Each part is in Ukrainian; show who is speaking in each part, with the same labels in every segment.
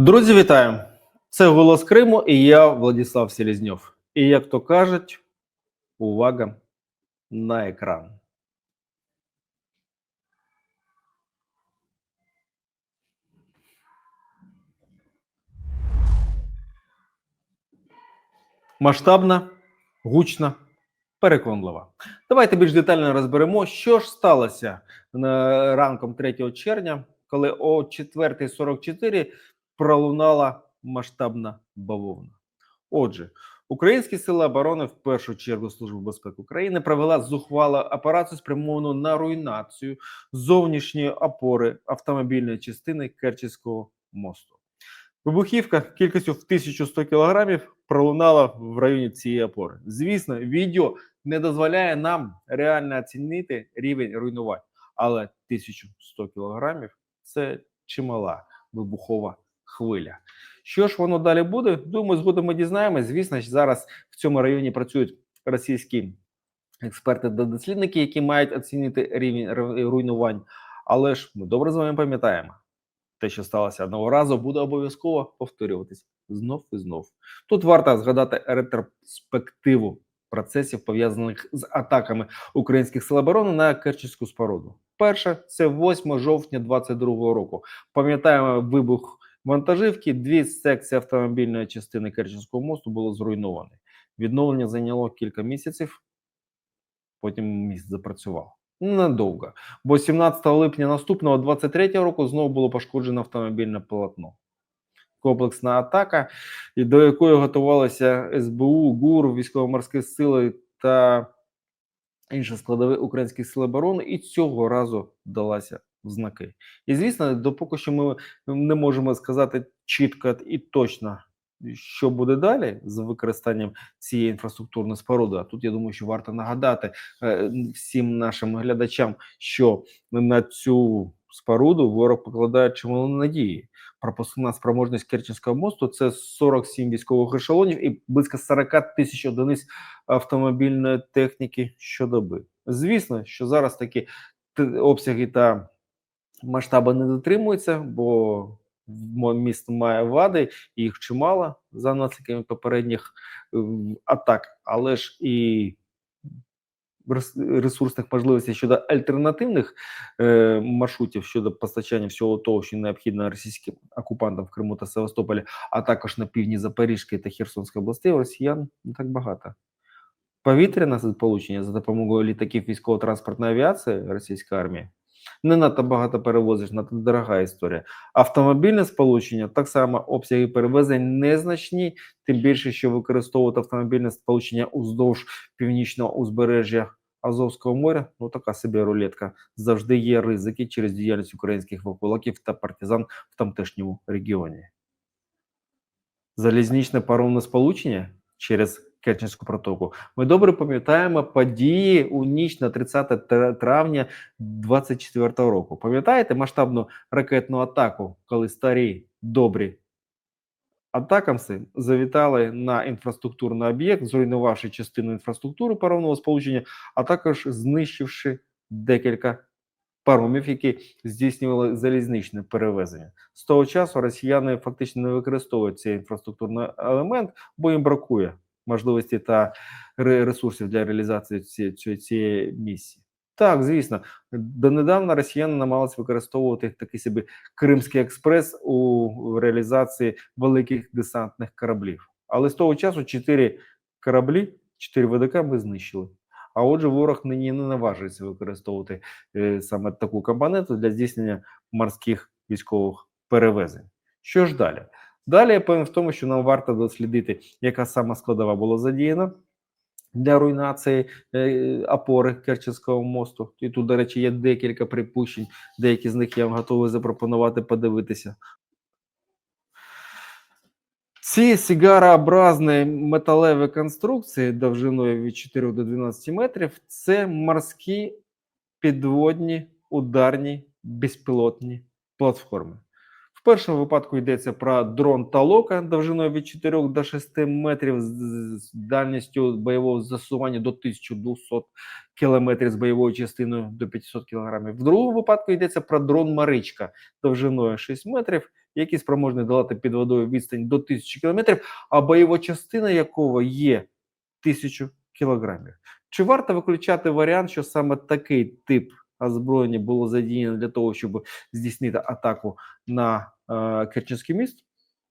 Speaker 1: Друзі, вітаю! Це голос Криму і я Владислав Селезньов. І як то кажуть, увага на екран. Масштабна, гучна, переконлива. Давайте більш детально розберемо, що ж сталося ранком 3 червня, коли о 4.44 пролунала масштабна бавовна. Отже, українські сили оборони, в першу чергу Служба безпеки України, провела зухвалу операцію, спрямовану на руйнацію зовнішньої опори автомобільної частини Керченського мосту. Вибухівка кількістю в 1100 кілограмів пролунала в районі цієї опори. Звісно, відео не дозволяє нам реально оцінити рівень руйнувань, але 1100 кілограмів це чимала вибухова хвиля. Що ж воно далі буде? Думаю, згодом ми дізнаємось. Звісно зараз в цьому районі працюють російські експерти та дослідники, які мають оцінити рівень руйнувань. Але ж ми добре з вами пам'ятаємо, те, що сталося одного разу, буде обов'язково повторюватись знов і знов. Тут варто згадати ретроспективу процесів, пов'язаних з атаками українських сил оборони на Керченську споруду. Перше це 8 жовтня 22 року. Пам'ятаємо вибух вантажівки. Дві секції автомобільної частини Керченського мосту було зруйновано. Відновлення зайняло кілька місяців. Потім міст запрацював. Недовго. Бо 17 липня наступного 23-го року знову було пошкоджено автомобільне полотно. Комплексна атака, до якої готувалися СБУ, ГУР, військово-морські сили та інші складові українських сил оборони, і цього разу далася в знаки. І звісно, допоки що ми не можемо сказати чітко і точно, що буде далі з використанням цієї інфраструктурної споруди. А тут я думаю, що варто нагадати е, всім нашим глядачам, що на цю споруду ворог покладає чимало надії. Пропускна спроможність Керченського мосту це 47 військових ешелонів і близько 40 тисяч одиниць автомобільної техніки щодоби. Звісно, що зараз такі обсяги та масштаби не дотримуються, бо місто має вади, їх чимало за наслідками попередніх е, атак, але ж і ресурсних можливостей щодо альтернативних е, маршрутів щодо постачання всього того, що необхідно російським окупантам в Криму та Севастополі, а також на півдні Запорізької та Херсонської областей, росіян не так багато. Повітряне сполучення за допомогою літаків військово-транспортної авіації російської армії не надто багато перевозиш, надто дорога історія. Автомобільне сполучення так само обсяги перевезень незначні, тим більше, що використовувати автомобільне сполучення уздовж північного узбережжя Азовського моря. Ну така собі рулетка. Завжди є ризики через діяльність українських вовкулаків та партизан в тамтешньому регіоні. Залізничне паромне сполучення через Керченську протоку. Ми добре пам'ятаємо події у ніч на 30 травня 24 року. Пам'ятаєте масштабну ракетну атаку, коли старі добрі атакамси завітали на інфраструктурний об'єкт, зруйнувавши частину інфраструктури паромного сполучення, а також знищивши декілька паромів, які здійснювали залізничне перевезення. З того часу росіяни фактично не використовують цей інфраструктурний елемент, бо їм бракує можливості та ресурсів для реалізації цієї, цієї, місії. Так, звісно, донедавна росіяни намагалися використовувати такий собі Кримський експрес у реалізації великих десантних кораблів. Але з того часу чотири кораблі, чотири ВДК ми знищили. А отже, ворог нині не наважується використовувати е, саме таку компоненту для здійснення морських військових перевезень. Що ж далі? Далі я певен в тому, що нам варто дослідити, яка сама складова була задіяна для руйнації е, опори Керченського мосту. І тут, до речі, є декілька припущень, деякі з них я вам готовий запропонувати подивитися. Ці сигарообразні металеві конструкції довжиною від 4 до 12 метрів це морські підводні ударні безпілотні платформи. В першому випадку йдеться про дрон Талока довжиною від 4 до 6 метрів з- дальністю бойового застосування до 1200 кілометрів з бойовою частиною до 500 кілограмів. В другому випадку йдеться про дрон Маричка довжиною 6 метрів, який спроможний долати під водою відстань до 1000 кілометрів, а бойова частина якого є 1000 кілограмів. Чи варто виключати варіант, що саме такий тип озброєння було задіяно для того, щоб здійснити атаку на е, Керченський міст?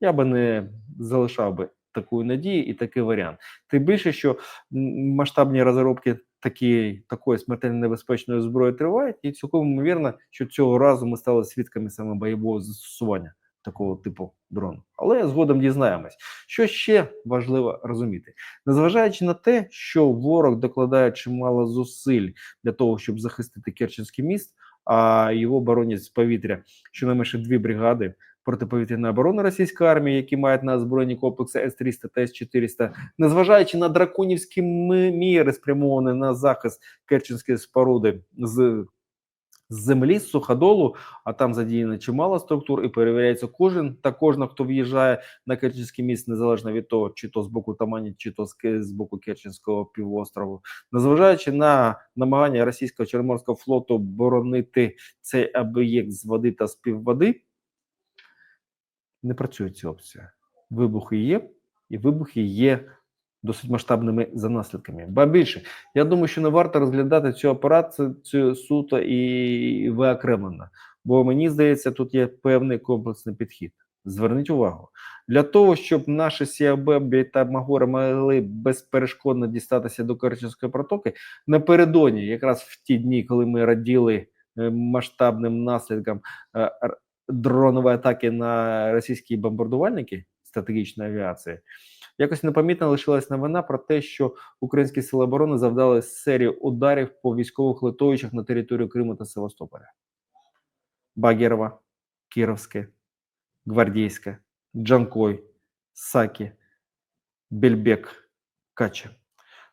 Speaker 1: Я би не залишав би такої надії і такий варіант. Тим більше, що масштабні розробки такі, такої смертельно небезпечної зброї тривають, і цілком ймовірно, що цього разу ми стали свідками саме бойового застосування такого типу дрону. Але згодом дізнаємось, що ще важливо розуміти, незважаючи на те, що ворог докладає чимало зусиль для того, щоб захистити Керченський міст, а його боронять з повітря щонайменше дві бригади протиповітряної оборони російської армії, які мають на озброєнні комплекси С-300 та С-400, незважаючи на драконівські міри, спрямовані на захист Керченської споруди з з землі, з суходолу, а там задіяно чимало структур, і перевіряється кожен та кожна, хто в'їжджає на Керченський міст, незалежно від того, чи то з боку Тамані, чи то з, боку Керченського півострову, незважаючи на намагання російського Чорноморського флоту боронити цей об'єкт з води та з півводи, не працює ця опція. Вибухи є, і вибухи є досить масштабними за наслідками. Ба більше, я думаю, що не варто розглядати цю операцію суто і виокремлено, бо мені здається, тут є певний комплексний підхід. Зверніть увагу для того, щоб наші Сіабебі та Магори могли безперешкодно дістатися до Керченської протоки напередодні, якраз в ті дні, коли ми раділи е, масштабним наслідкам е, дронової атаки на російські бомбардувальники стратегічної авіації, якось непомітно лишилась новина про те, що українські сили оборони завдали серію ударів по військових литовищах на територію Криму та Севастополя. Багірова, Кіровське, Гвардійське, Джанкой, Сакі, Бельбек, Кача.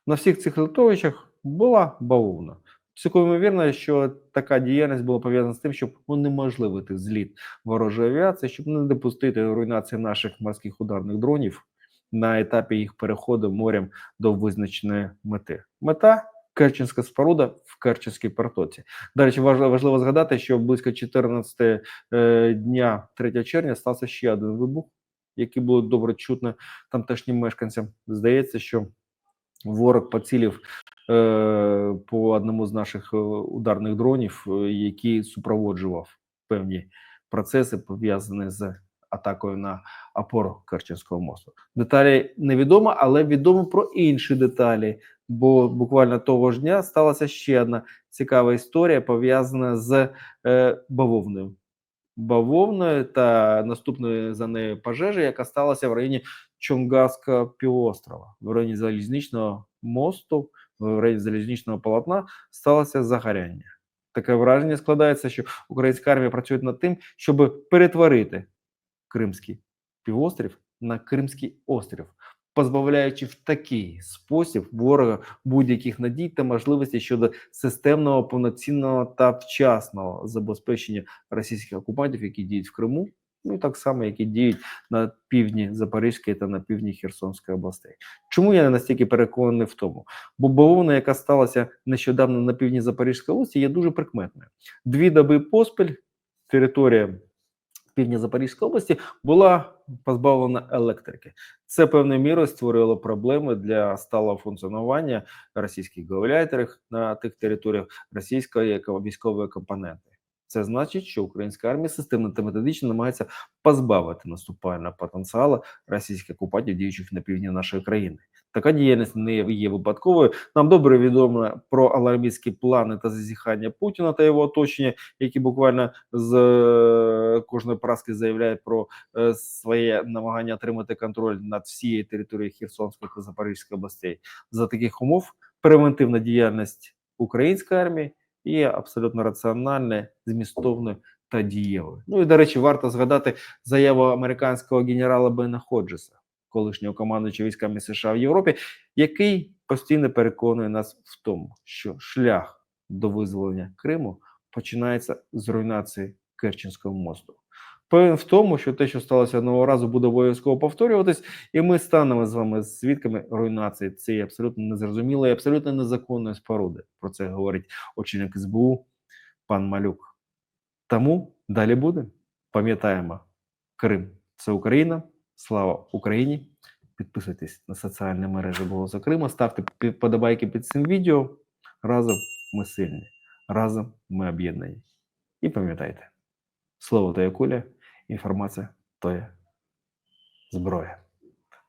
Speaker 1: На всіх цих литовищах була бавовна. Цілком ймовірно, що така діяльність була пов'язана з тим, щоб унеможливити зліт ворожої авіації, щоб не допустити руйнації наших морських ударних дронів на етапі їх переходу морем до визначеної мети. Мета Керченська споруда в Керченській протоці. До речі, важливо згадати, що близько 14 е, дня 3 червня стався ще один вибух, який було добре чутно тамтешнім мешканцям. Здається, що ворог поцілив е, по одному з наших е, ударних дронів, е, який супроводжував певні процеси, пов'язані з атакою на опору Керченського мосту. Деталі невідомо, але відомо про інші деталі. Бо буквально того ж дня сталася ще одна цікава історія, пов'язана з е, бавовною. Бавовною та наступною за нею пожежі, яка сталася в районі Чонгазького півострова, в районі залізничного мосту, в районі залізничного полотна сталося загоряння. Таке враження складається, що українська армія працює над тим, щоб перетворити Кримський півострів на Кримський острів, позбавляючи в такий спосіб ворога будь-яких надій та можливостей щодо системного, повноцінного та вчасного забезпечення російських окупантів, які діють в Криму, ну так само, які діють на півдні Запорізької та на півдні Херсонської областей. Чому я не настільки переконаний в тому? Бо бавовна, яка сталася нещодавно на півдні Запорізької області, є дуже прикметною. Дві доби поспіль територія півдня Запорізької області була позбавлена електрики. Це певною мірою створило проблеми для сталого функціонування російських гауляйтерів на тих територіях російської військової компоненти. Це значить, що українська армія системно та методично намагається позбавити наступального потенціалу російських окупантів, діючих на півдні нашої країни. Така діяльність не є випадковою. Нам добре відомо про алармістські плани та зазіхання Путіна та його оточення, які буквально з е, кожної праски заявляють про е, своє намагання отримати контроль над всією територією Херсонської та Запорізької областей. За таких умов превентивна діяльність української армії є абсолютно раціональною, змістовною та дієвою. Ну і до речі, варто згадати заяву американського генерала Бена Ходжеса, колишнього командуючого військами США в Європі, який постійно переконує нас в тому, що шлях до визволення Криму починається з руйнації Керченського мосту. Певен в тому, що те, що сталося одного разу, буде обов'язково повторюватись, і ми станемо з вами свідками руйнації цієї абсолютно незрозумілої, абсолютно незаконної споруди. Про це говорить очільник СБУ пан Малюк. Тому далі буде. Пам'ятаємо, Крим це Україна. Слава Україні! Підписуйтесь на соціальні мережі Голосу Криму, ставте подобайки під цим відео. Разом ми сильні, разом ми об'єднані. І пам'ятайте, слово є куля, інформація то є зброя.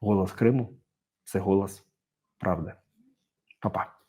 Speaker 1: Голос Криму це голос правди. Па-па.